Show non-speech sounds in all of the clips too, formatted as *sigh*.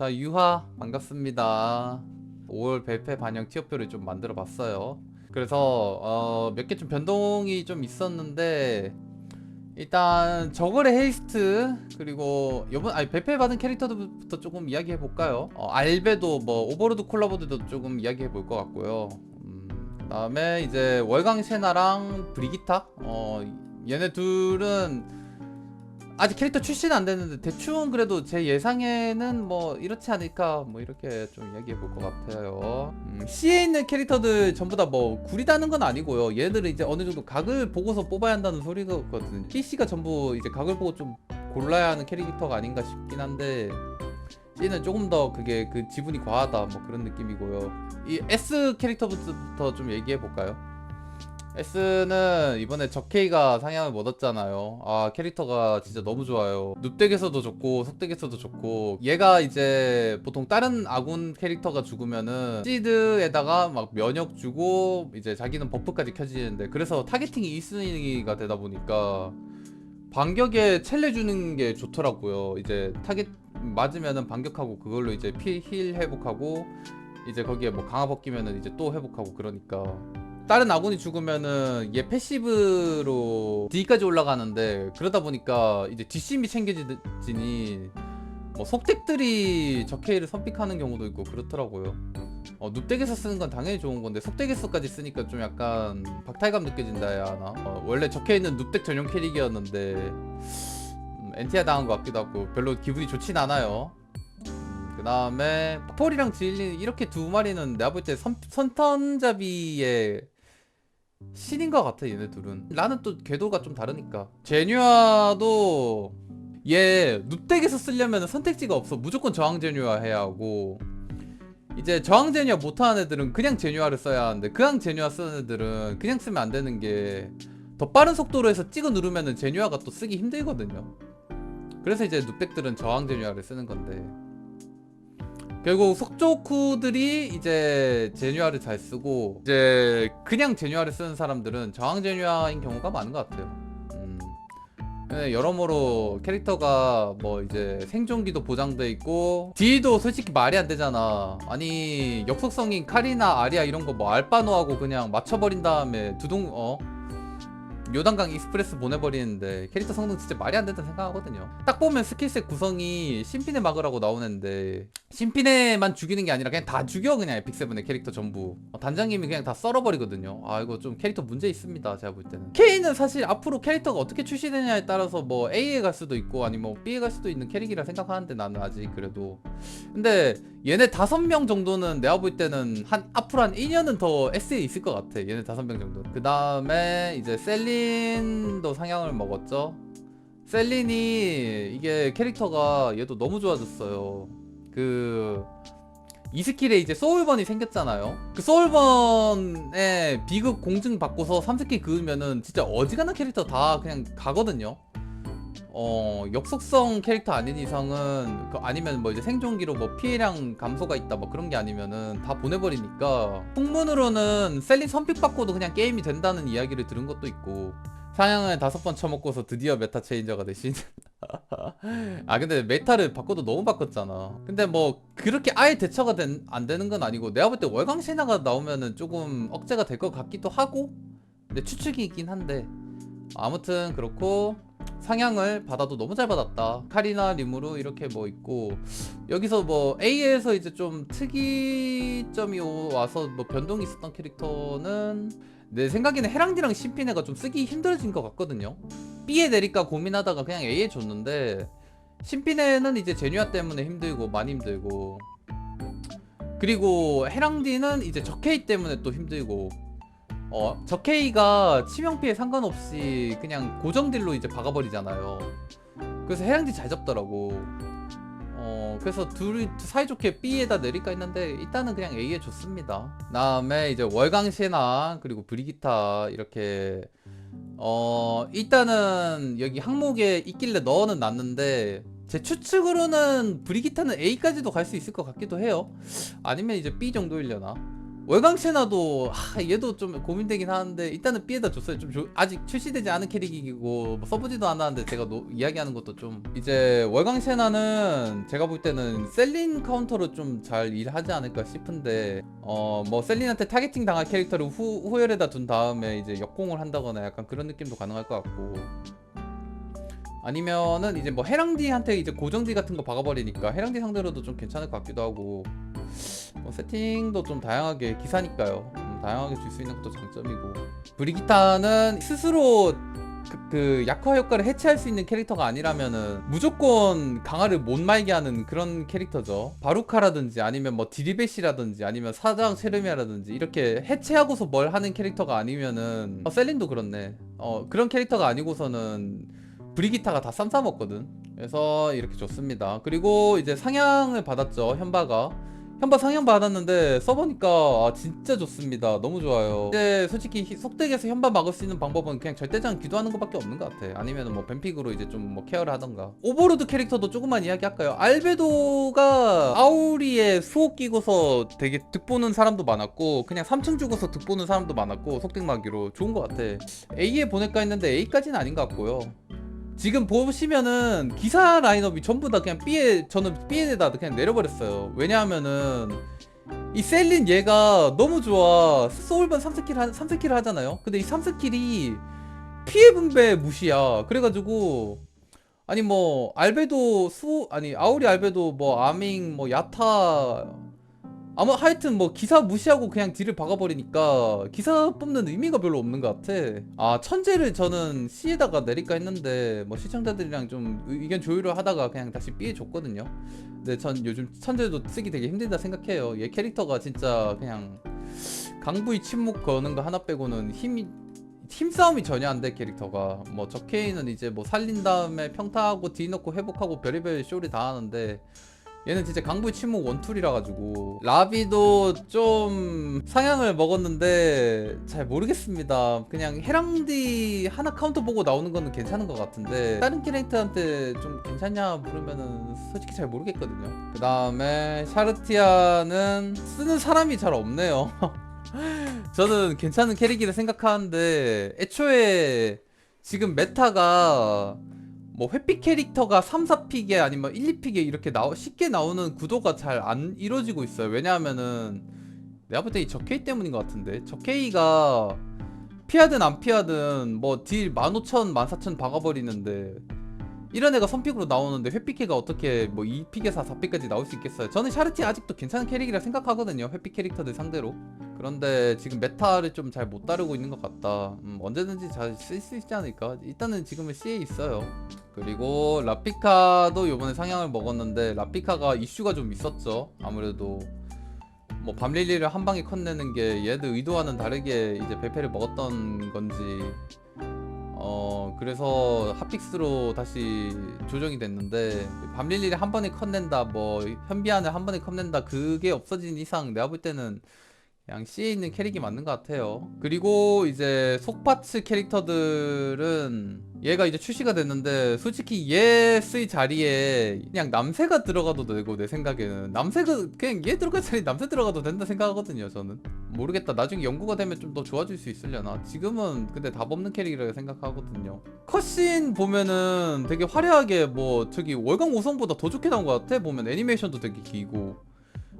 자 유하 반갑습니다. 5월 벨페 반영 티어표를 좀 만들어 봤어요. 그래서 어, 몇 개 좀 변동이 좀 있었는데 일단 저글의 헤이스트 그리고 요번 아니 벨페 받은 캐릭터부터 조금 이야기해 볼까요? 어, 알베도 뭐 오버로드 콜라보드도 조금 이야기해 볼 것 같고요. 음, 그다음에 이제 월강 셰나랑 브리기타? 어 얘네 둘은 아직 캐릭터 출시는 안 됐는데 대충 그래도 제 예상에는 뭐 이렇지 않을까 뭐 이렇게 좀 이야기해 볼 것 같아요. 음, C에 있는 캐릭터들 전부 다 뭐 구리다는 건 아니고요. 얘들은 이제 어느 정도 각을 보고서 뽑아야 한다는 소리거든요. PC가 전부 이제 각을 보고 좀 골라야 하는 캐릭터가 아닌가 싶긴 한데 C는 조금 더 그게 그 지분이 과하다 뭐 그런 느낌이고요. 이 S 캐릭터부터 좀 얘기해 볼까요? S는 이번에 적케이가 상향을 못 얻잖아요. 아 캐릭터가 진짜 너무 좋아요. 눕덱에서도 좋고 속덱에서도 좋고 얘가 이제 보통 다른 아군 캐릭터가 죽으면은 시드에다가 막 면역 주고 이제 자기는 버프까지 켜지는데 그래서 타겟팅이 1순위가 되다 보니까 반격에 첼레 주는 게 좋더라고요. 이제 타겟 맞으면은 반격하고 그걸로 이제 피 힐 회복하고 이제 거기에 뭐 강화 벗기면은 이제 또 회복하고 그러니까 다른 아군이 죽으면은 얘 패시브로 D까지 올라가는데 그러다 보니까 이제 뒷심이 챙겨지니 뭐 속덱들이 적케이를 선픽하는 경우도 있고 그렇더라고요. 어, 눕덱에서 쓰는 건 당연히 좋은 건데 속덱에서까지 쓰니까 좀 약간 박탈감 느껴진다 해야 하나? 어, 원래 적혀있는 눕덱 전용 캐릭이었는데 음, 엔티아 당한 것 같기도 하고 별로 기분이 좋진 않아요. 그 다음에 폴이랑 지일린 이렇게 두 마리는 내가 볼 때 선턴잡이의 신인 것 같아 얘네 둘은. 나는 또 궤도가 좀 다르니까. 제뉴아도 얘 눕덱에서 쓰려면 선택지가 없어. 무조건 저항 제뉴아 해야 하고. 이제 저항 제뉴아 못하는 애들은 그냥 제뉴아를 써야 하는데 그냥 제뉴아 쓰는 애들은 그냥 쓰면 안 되는 게 더 빠른 속도로 해서 찍어 누르면은 제뉴아가 또 쓰기 힘들거든요. 그래서 이제 눕덱들은 저항 제뉴아를 쓰는 건데 결국 속조쿠들이 이제 제뉴아를 잘 쓰고 이제 그냥 제뉴아를 쓰는 사람들은 저항 제뉴아인 경우가 많은 것 같아요. 음. 네, 여러모로 캐릭터가 뭐 이제 생존기도 보장돼 있고 딜도 솔직히 말이 안 되잖아. 아니 역속성인 카리나 아리아 이런 거 뭐 알바노하고 그냥 맞춰버린 다음에 두둥 어 요단강 익스프레스 보내버리는데 캐릭터 성능 진짜 말이 안 된다 생각하거든요. 딱 보면 스킬셋 구성이 신피네 막으라고 나오는데 신피네만 죽이는 게 아니라 그냥 다 죽여 그냥 에픽세븐의 캐릭터 전부 어, 단장님이 그냥 다 썰어버리거든요. 아 이거 좀 캐릭터 문제 있습니다. 제가 볼 때는 K는 사실 앞으로 캐릭터가 어떻게 출시되냐에 따라서 뭐 A에 갈 수도 있고 아니면 뭐 B에 갈 수도 있는 캐릭이라 생각하는데 나는 아직 그래도 근데 얘네 다섯 명 정도는 내가 볼 때는 한 앞으로 한 2년은 더 S에 있을 것 같아. 얘네 다섯 명 정도. 그 다음에 이제 셀 린도 상향을 먹었죠. 셀린이 이게 캐릭터가 얘도 너무 좋아졌어요. 그 이스킬에 이제 소울번이 생겼잖아요. 그 소울번에 비급 공증 받고서 3스킬 그으면은 진짜 어지간한 캐릭터 다 그냥 가거든요. 어 역속성 캐릭터 아닌 이상은 그 아니면 뭐 이제 생존기로 뭐 피해량 감소가 있다 뭐 그런 게 아니면은 다 보내버리니까. 풍문으로는 셀린 선픽 받고도 그냥 게임이 된다는 이야기를 들은 것도 있고. 사냥을 다섯 번 쳐먹고서 드디어 메타 체인저가 되신. *laughs* 아 근데 메타를 바꿔도 너무 바꿨잖아. 근데 뭐 그렇게 아예 대처가 된, 안 되는 건 아니고 내가 볼 때 월광 신화가 나오면은 조금 억제가 될 것 같기도 하고. 근데 추측이긴 한데. 아무튼 그렇고 상향을 받아도 너무 잘 받았다. 카리나 림으로 이렇게 뭐 있고 여기서 뭐 A에서 이제 좀 특이점이 오- 와서 뭐 변동이 있었던 캐릭터는 내 생각에는 헤랑디랑 신피네가 좀 쓰기 힘들어진 것 같거든요. B에 내릴까 고민하다가 그냥 A에 줬는데 신피네는 이제 제뉴아 때문에 힘들고 많이 힘들고 그리고 헤랑디는 이제 적케이 때문에 또 힘들고 어, 적케이가 치명 피해 상관없이 그냥 고정딜로 이제 박아버리잖아요. 그래서 해양지 잘 잡더라고. 어, 그래서 둘이 사이좋게 B에다 내릴까 했는데 일단은 그냥 A에 줬습니다. 다음에 이제 월강시나 그리고 브리기타 이렇게 어, 일단은 여기 항목에 있길래 넣어는 놨는데 제 추측으로는 브리기타는 A까지도 갈 수 있을 것 같기도 해요. 아니면 이제 B 정도이려나. 월강 세나도 하, 얘도 좀 고민되긴 하는데 일단은 B에다 줬어요. 좀 조- 아직 출시되지 않은 캐릭이고 뭐 써보지도 않았는데 제가 노- 이야기하는 것도 좀. 이제 월강 세나는 제가 볼 때는 셀린 카운터로 좀 잘 일하지 않을까 싶은데 어 뭐 셀린한테 타겟팅 당할 캐릭터를 후, 후열에다 둔 다음에 이제 역공을 한다거나 약간 그런 느낌도 가능할 것 같고. 아니면은 이제 뭐 해랑디한테 이제 고정디 같은 거 박아버리니까 해랑디 상대로도 좀 괜찮을 것 같기도 하고 뭐 세팅도 좀 다양하게 기사니까요. 음, 다양하게 줄 수 있는 것도 장점이고 브리기타는 스스로 그, 그 약화 효과를 해체할 수 있는 캐릭터가 아니라면은 무조건 강화를 못 말게 하는 그런 캐릭터죠. 바루카라든지 아니면 뭐 디리베시라든지 아니면 사장 체르미아라든지 이렇게 해체하고서 뭘 하는 캐릭터가 아니면은 어, 셀린도 그렇네. 어 그런 캐릭터가 아니고서는 브리기타가 다 쌈싸 먹거든. 그래서 이렇게 좋습니다. 그리고 이제 상향을 받았죠 현바가. 현바 상향 받았는데 써보니까 아, 진짜 좋습니다. 너무 좋아요. 이제 솔직히 히- 속덱에서 현바 막을 수 있는 방법은 그냥 절대장 기도하는 것밖에 없는 것 같아. 아니면 뭐 뱀픽으로 이제 좀 뭐 케어를 하던가. 오버로드 캐릭터도 조금만 이야기할까요? 알베도가 아우리에 수호 끼고서 되게 득 보는 사람도 많았고 그냥 3층 주고서 득 보는 사람도 많았고 속덱 막기로 좋은 것 같아. A에 보낼까 했는데 A까지는 아닌 것 같고요. 지금 보시면은 기사 라인업이 전부 다 그냥 B에 저는 B에다 그냥 내려버렸어요. 왜냐하면은 이 셀린 얘가 너무 좋아. 소울반 3스킬 하, 3스킬 하잖아요. 근데 이 3스킬이 피해 분배 무시야. 그래가지고 아니 뭐 알베도 수 아니 아우리 알베도 뭐 아밍 뭐 야타 아무 하여튼 뭐 기사 무시하고 그냥 딜을 박아버리니까 기사 뽑는 의미가 별로 없는 것 같아. 아 천재를 저는 C에다가 내릴까 했는데 뭐 시청자들이랑 좀 의- 의견 조율을 하다가 그냥 다시 B에 줬거든요. 근데 전 요즘 천재도 쓰기 되게 힘들다 생각해요. 얘 캐릭터가 진짜 그냥 강부의 침묵 거는 거 하나 빼고는 힘이 힘싸움이 전혀 안 돼 캐릭터가 뭐 적케이는 이제 뭐 살린 다음에 평타하고 딜 넣고 회복하고 별의별 쇼리 다 하는데 얘는 진짜 강부의 침묵 원툴이라 가지고 라비도 좀 상향을 먹었는데 잘 모르겠습니다. 그냥 해랑디 하나 카운터 보고 나오는 거는 괜찮은 것 같은데 다른 캐릭터한테 좀 괜찮냐 물으면은 솔직히 잘 모르겠거든요. 그 다음에 샤르티아는 쓰는 사람이 잘 없네요. *laughs* 저는 괜찮은 캐릭이라 생각하는데 애초에 지금 메타가 뭐 회픽 캐릭터가 3, 4픽에 아니면 1, 2픽에 이렇게 나오, 쉽게 나오는 구도가 잘 안 이루어지고 있어요. 왜냐하면은 내가 볼 때이 적케이 때문인 것 같은데 적케이가 피하든 안 피하든 뭐 딜 15,000, 14,000 박아버리는데 이런 애가 선픽으로 나오는데 회픽해가 어떻게 뭐 2픽에서 4픽까지 나올 수 있겠어요. 저는 샤르티 아직도 괜찮은 캐릭이라 생각하거든요. 회픽 캐릭터들 상대로. 그런데 지금 메타를 좀 잘 못 따르고 있는 것 같다. 음, 언제든지 잘 쓸 수 있지 않을까? 일단은 지금은 C에 있어요. 그리고 라피카도 요번에 상향을 먹었는데 라피카가 이슈가 좀 있었죠. 아무래도 뭐 밤릴리를 한 방에 컷내는 게 얘들 의도와는 다르게 이제 배패를 먹었던 건지 어 그래서 핫픽스로 다시 조정이 됐는데 밤릴리를 한 번에 컷낸다 뭐 현비안을 한 번에 컷낸다 그게 없어진 이상 내가 볼 때는 그냥 C에 있는 캐릭이 맞는 것 같아요. 그리고 이제 속파츠 캐릭터들은 얘가 이제 출시가 됐는데 솔직히 얘 쓰이 자리에 그냥 남새가 들어가도 되고 내 생각에는. 남새가 그냥 얘 들어갈 자리 남새 들어가도 된다 생각하거든요 저는. 모르겠다. 나중에 연구가 되면 좀 더 좋아질 수 있으려나? 지금은 근데 답 없는 캐릭이라고 생각하거든요. 컷신 보면은 되게 화려하게 뭐 저기 월강 5성보다 더 좋게 나온 것 같아? 보면 애니메이션도 되게 길고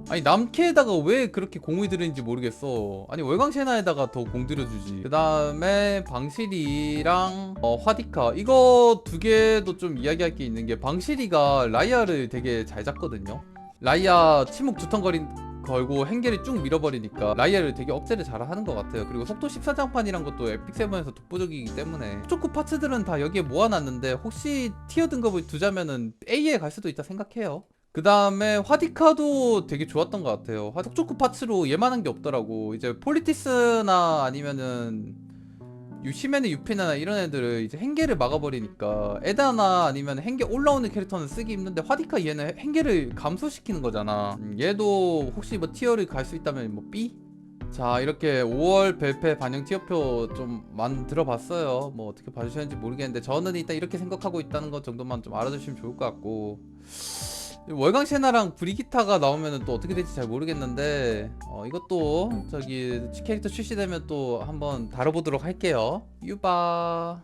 아니 남캐에다가 왜 그렇게 공을 들이는지 모르겠어. 아니 월광세나에다가 더 공 들여주지. 그 다음에 방실이랑 어, 화디카. 이거 두 개도 좀 이야기할 게 있는 게 방실이가 라이아를 되게 잘 잡거든요. 라이아 침묵 두턴거린 걸고 행계를 쭉 밀어버리니까 라이아를 되게 억제를 잘 하는 것 같아요. 그리고 속도 14장판이란 것도 에픽세븐에서 독보적이기 때문에. 초크 파츠들은 다 여기에 모아놨는데 혹시 티어 등급을 두자면은 A에 갈 수도 있다 생각해요 그 다음에 화디카도 되게 좋았던 것 같아요. 화- 속초크 파츠로 얘만한 게 없더라고. 이제 폴리티스나 아니면은 유시맨의 유피나 이런 애들을 이제 행계를 막아버리니까 에다나 아니면 행계 올라오는 캐릭터는 쓰기 힘든데 화디카 얘는 행계를 감소시키는 거잖아. 음, 얘도 혹시 뭐 티어를 갈 수 있다면 뭐 B? 자 이렇게 5월 벨페 반영 티어표 좀 만들어 봤어요. 뭐 어떻게 봐주셨는지 모르겠는데 저는 일단 이렇게 생각하고 있다는 것 정도만 좀 알아주시면 좋을 것 같고 월강 셰나랑 브리기타가 나오면 또 어떻게 될지 잘 모르겠는데 어, 이것도 저기 캐릭터 출시되면 또 한번 다뤄보도록 할게요. 유바